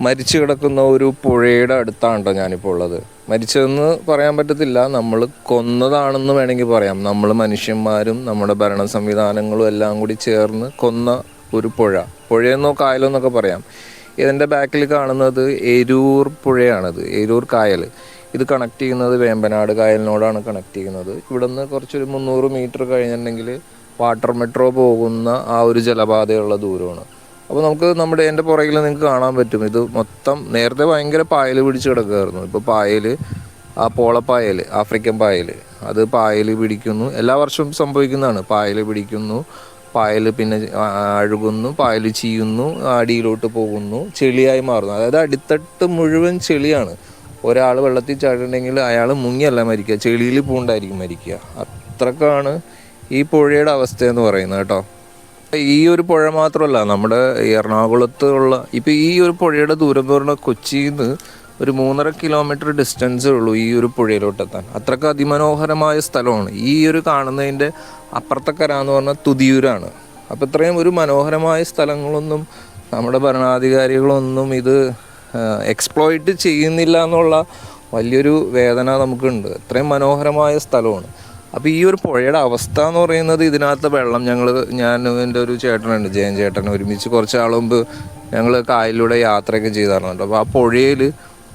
മരിച്ചു കിടക്കുന്ന ഒരു പുഴയുടെ അടുത്താണ് ഞാനിപ്പോൾ ഉള്ളത്. മരിച്ചതെന്ന് പറയാൻ പറ്റത്തില്ല. നമ്മൾ കൊന്നതാണെന്ന് വേണമെങ്കിൽ പറയാം. നമ്മൾ മനുഷ്യന്മാരും നമ്മുടെ ഭരണ സംവിധാനങ്ങളും എല്ലാം കൂടി ചേർന്ന് കൊന്ന ഒരു പുഴ. പുഴയെന്നോ കായലോ എന്നൊക്കെ പറയാം. ഇതിന്റെ ബാക്കിൽ കാണുന്നത് എരൂർ പുഴയാണത്. എരൂർ കായൽ. ഇത് കണക്ട് ചെയ്യുന്നത് വേമ്പനാട് കായലിനോടാണ് കണക്ട് ചെയ്യുന്നത്. ഇവിടുന്ന് കുറച്ചൊരു മുന്നൂറ് മീറ്റർ കഴിഞ്ഞിട്ടുണ്ടെങ്കിൽ വാട്ടർ മെട്രോ പോകുന്ന ആ ഒരു ജലപാതയുള്ള ദൂരമാണ്. അപ്പോൾ നമുക്ക് നമ്മുടെ എന്റെ പുറകിൽ നിങ്ങൾക്ക് കാണാൻ പറ്റും. ഇത് മൊത്തം നേരത്തെ ഭയങ്കര പായൽ പിടിച്ച് കിടക്കുമായിരുന്നു ഇപ്പോൾ പായൽ ആ പോളപ്പായൽ ആഫ്രിക്കൻ പായൽ അത് പായൽ പിടിക്കുന്നു. എല്ലാ വർഷവും സംഭവിക്കുന്നതാണ്. പായൽ പിടിക്കുന്നു പായൽ പിന്നെ അഴുകുന്നു പായൽ ചീയുന്നു അടിയിലോട്ട് പോകുന്നു ചെളിയായി മാറുന്നു. അതായത് അടിത്തട്ട് മുഴുവൻ ചെളിയാണ്. ഒരാൾ വെള്ളത്തിൽ ചാടിയിട്ടുണ്ടെങ്കിൽ അയാൾ മുങ്ങിയല്ല മരിക്കുക. ചെളിയിൽ പൂണ്ടായിരിക്കും മരിക്കുക. അത്രക്കാണ് ഈ പുഴയുടെ അവസ്ഥ എന്ന് പറയുന്നത് കേട്ടോ. ഈ ഒരു പുഴ മാത്രമല്ല നമ്മുടെ എറണാകുളത്ത് ഉള്ള ഇപ്പം ഈ ഒരു പുഴയുടെ ദൂരം എന്ന് പറഞ്ഞാൽ നിന്ന് ഒരു മൂന്നര കിലോമീറ്റർ ഡിസ്റ്റൻസേ ഉള്ളൂ ഈ ഒരു പുഴയിലോട്ട് എത്താൻ അത്രയ്ക്ക് അതിമനോഹരമായ സ്ഥലമാണ്. ഈ ഒരു കാണുന്നതിന്റെ അപ്പുറത്തക്കര എന്ന് പറഞ്ഞാൽ തുതിയൂരാണ്. അപ്പം ഇത്രയും ഒരു മനോഹരമായ സ്ഥലങ്ങളൊന്നും നമ്മുടെ ഭരണാധികാരികളൊന്നും ഇത് എക്സ്പ്ലോയിറ്റ് ചെയ്യുന്നില്ല എന്നുള്ള വലിയൊരു വേദന നമുക്കുണ്ട്. ഇത്രയും മനോഹരമായ സ്ഥലമാണ്. അപ്പോൾ ഈ ഒരു പുഴയുടെ അവസ്ഥ എന്ന് പറയുന്നത് ഇതിനകത്ത് വെള്ളം ഞങ്ങൾ ഞാൻ എന്റെ ഒരു ചേട്ടനുണ്ട് ജയൻ ചേട്ടൻ ഒരുമിച്ച് കുറച്ച് നാൾ മുമ്പ് ഞങ്ങൾ കായലിലൂടെ യാത്രയൊക്കെ ചെയ്തായിരുന്നുണ്ട് അപ്പോൾ ആ പുഴയിൽ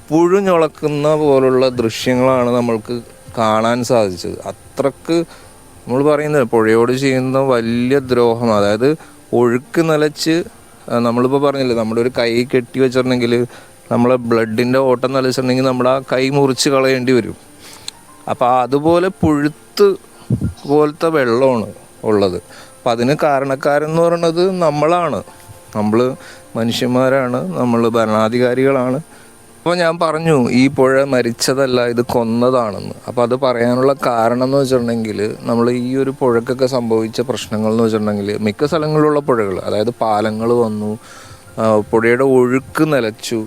പുഴുഞ്ഞുളക്കുന്ന പോലുള്ള ദൃശ്യങ്ങളാണ് നമ്മൾക്ക് കാണാൻ സാധിച്ചത്. അത്രയ്ക്ക് നമ്മൾ പറയുന്നത് പുഴയോട് ചെയ്യുന്ന വലിയ ദ്രോഹം അതായത് ഒഴുക്ക് നിലച്ച് നമ്മളിപ്പോൾ പറഞ്ഞില്ലേ നമ്മുടെ ഒരു കൈ കെട്ടി വെച്ചിട്ടുണ്ടെങ്കിൽ നമ്മളെ ബ്ലഡിന്റെ ഓട്ടം നിലച്ചിട്ടുണ്ടെങ്കിൽ നമ്മൾ ആ കൈ മുറിച്ച് കളയേണ്ടി വരും. അപ്പോൾ അതുപോലെ പുഴുത്ത് പോലത്തെ വെള്ളമാണ് ഉള്ളത്. അപ്പം അതിന് കാരണക്കാരെന്ന് പറയുന്നത് നമ്മളാണ്. നമ്മൾ മനുഷ്യന്മാരാണ് നമ്മൾ ഭരണാധികാരികളാണ്. അപ്പോൾ ഞാൻ പറഞ്ഞു ഈ പുഴ മരിച്ചതല്ല ഇത് കൊന്നതാണെന്ന്. അപ്പോൾ അത് പറയാനുള്ള കാരണം എന്ന് വെച്ചിട്ടുണ്ടെങ്കിൽ നമ്മൾ ഈ ഒരു പുഴക്കൊക്കെ സംഭവിച്ച പ്രശ്നങ്ങൾ എന്ന് വെച്ചിട്ടുണ്ടെങ്കിൽ മിക്ക സ്ഥലങ്ങളിലുള്ള പുഴകൾ അതായത് പാലങ്ങൾ വന്നു പുഴയുടെ ഒഴുക്ക് നിലച്ചു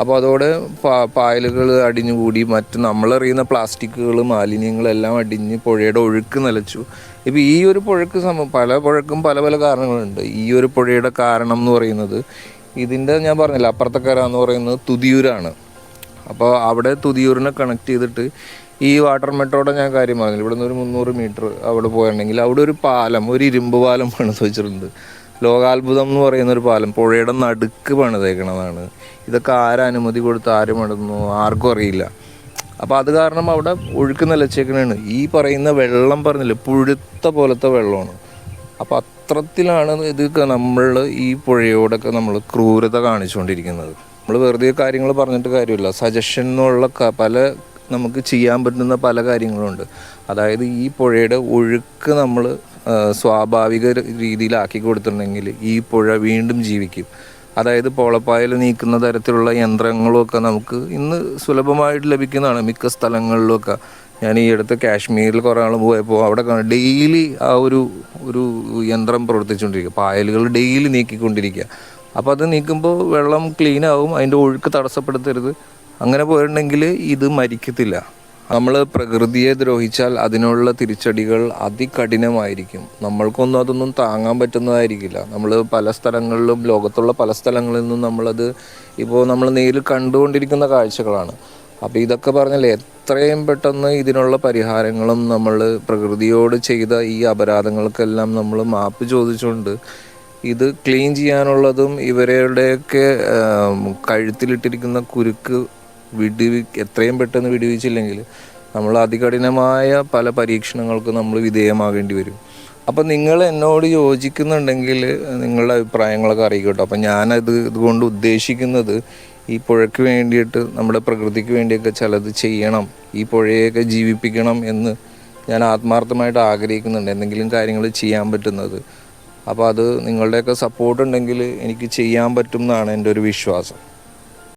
അപ്പോൾ അതോടെ പാ പായലുകൾ അടിഞ്ഞുകൂടി മറ്റ് നമ്മളറിയുന്ന പ്ലാസ്റ്റിക്കുകൾ മാലിന്യങ്ങളെല്ലാം അടിഞ്ഞ് പുഴയുടെ ഒഴുക്ക് നിലച്ചു. ഇപ്പോൾ ഈ ഒരു പുഴക്ക് സമ പല പുഴക്കും പല പല കാരണങ്ങളുണ്ട്. ഈ ഒരു പുഴയുടെ കാരണം എന്ന് പറയുന്നത് ഇതിന്റെ ഞാൻ പറഞ്ഞില്ല അപ്പുറത്തെ കര എന്ന് പറയുന്നത് തുതിയൂരാണ്. അപ്പോൾ അവിടെ തുതിയൂരിനെ കണക്ട് ചെയ്തിട്ട് ഈ വാട്ടർ മെട്രോയുടെ ഞാൻ കാര്യം പറഞ്ഞില്ല. ഇവിടെ നിന്ന് ഒരു മുന്നൂറ് മീറ്റർ അവിടെ പോയിട്ടുണ്ടെങ്കിൽ അവിടെ ഒരു പാലം ഒരു ഇരുമ്പ് പാലം പണിത് വെച്ചിട്ടുണ്ട്. ലോകാത്ഭുതം എന്ന് പറയുന്ന ഒരു പാലം. പുഴയുടെ നടുക്ക് പണിതേക്കണതാണ്. ഇതൊക്കെ ആരനുമതി കൊടുത്ത് ആര് പണിതുന്നു ആർക്കും അറിയില്ല. അപ്പോൾ അത് കാരണം അവിടെ ഒഴുക്ക് നിലച്ചേക്കണാണ്. ഈ പറയുന്ന വെള്ളം പറഞ്ഞില്ല പുഴുത്ത പോലത്തെ വെള്ളമാണ്. അപ്പോൾ അത്രത്തിലാണ് ഇത് നമ്മൾ ഈ പുഴയോടൊക്കെ നമ്മൾ ക്രൂരത കാണിച്ചുകൊണ്ടിരിക്കുന്നത്. നമ്മൾ വെറുതെ കാര്യങ്ങൾ പറഞ്ഞിട്ട് കാര്യമില്ല. സജഷൻ എന്നുള്ള പല നമുക്ക് ചെയ്യാൻ പറ്റുന്ന പല കാര്യങ്ങളുണ്ട്. അതായത് ഈ പുഴയുടെ ഒഴുക്ക് നമ്മൾ സ്വാഭാവിക രീതിയിലാക്കി കൊടുത്തിട്ടുണ്ടെങ്കിൽ ഈ പുഴ വീണ്ടും ജീവിക്കും. അതായത് പോളപ്പായൽ നീക്കുന്ന തരത്തിലുള്ള യന്ത്രങ്ങളൊക്കെ നമുക്ക് ഇന്ന് സുലഭമായിട്ട് ലഭിക്കുന്നതാണ്. മിക്ക സ്ഥലങ്ങളിലൊക്കെ. ഞാൻ ഈ അടുത്ത് കാശ്മീരിൽ കുറേ ആൾ പോയപ്പോൾ അവിടെ ഡെയിലി ആ ഒരു ഒരു യന്ത്രം പ്രവർത്തിച്ചുകൊണ്ടിരിക്കുക പായലുകൾ ഡെയിലി നീക്കിക്കൊണ്ടിരിക്കുക അപ്പോൾ അത് നീക്കുമ്പോൾ വെള്ളം ക്ലീൻ ആവും അതിന്റെ ഒഴുക്ക് തടസ്സപ്പെടുത്തരുത്. അങ്ങനെ പോയിട്ടുണ്ടെങ്കിൽ ഇത് മരിക്കത്തില്ല. നമ്മൾ പ്രകൃതിയെ ദ്രോഹിച്ചാൽ അതിനുള്ള തിരിച്ചടികൾ അതികഠിനമായിരിക്കും. നമ്മൾക്കൊന്നും അതൊന്നും താങ്ങാൻ പറ്റുന്നതായിരിക്കില്ല. നമ്മൾ പല സ്ഥലങ്ങളിലും ലോകത്തുള്ള പല സ്ഥലങ്ങളിൽ നിന്നും നമ്മളത് ഇപ്പോൾ നമ്മൾ നേരിൽ കണ്ടുകൊണ്ടിരിക്കുന്ന കാഴ്ചകളാണ്. അപ്പോൾ ഇതൊക്കെ പറഞ്ഞാൽ എത്രയും പെട്ടെന്ന് ഇതിനുള്ള പരിഹാരങ്ങളും നമ്മൾ പ്രകൃതിയോട് ചെയ്ത ഈ അപരാധങ്ങൾക്കെല്ലാം നമ്മൾ മാപ്പ് ചോദിച്ചുകൊണ്ട് ഇത് ക്ലീൻ ചെയ്യാനുള്ളതും ഇവരുടെയൊക്കെ കഴുത്തിലിട്ടിരിക്കുന്ന കുരുക്ക് വിടിവി എത്രയും പെട്ടെന്ന് വിടിവിച്ചില്ലെങ്കിൽ നമ്മൾ അതികഠിനമായ പല പരീക്ഷണങ്ങൾക്ക് നമ്മൾ വിധേയമാകേണ്ടി വരും. അപ്പം നിങ്ങൾ എന്നോട് യോജിക്കുന്നുണ്ടെങ്കിൽ നിങ്ങളുടെ അഭിപ്രായങ്ങളൊക്കെ അറിയിക്കട്ടോ. അപ്പം ഞാനത് ഇതുകൊണ്ട് ഉദ്ദേശിക്കുന്നത് ഈ പുഴയ്ക്ക് വേണ്ടിയിട്ട് നമ്മുടെ പ്രകൃതിക്ക് വേണ്ടിയൊക്കെ ചിലത് ചെയ്യണം ഈ പുഴയൊക്കെ ജീവിപ്പിക്കണം എന്ന് ഞാൻ ആത്മാർത്ഥമായിട്ട് ആഗ്രഹിക്കുന്നുണ്ട്. എന്തെങ്കിലും കാര്യങ്ങൾ ചെയ്യാൻ പറ്റുന്നത് അപ്പോൾ അത് നിങ്ങളുടെയൊക്കെ സപ്പോർട്ട് ഉണ്ടെങ്കിൽ എനിക്ക് ചെയ്യാൻ പറ്റും എന്നാണ് എന്റെ ഒരു വിശ്വാസം.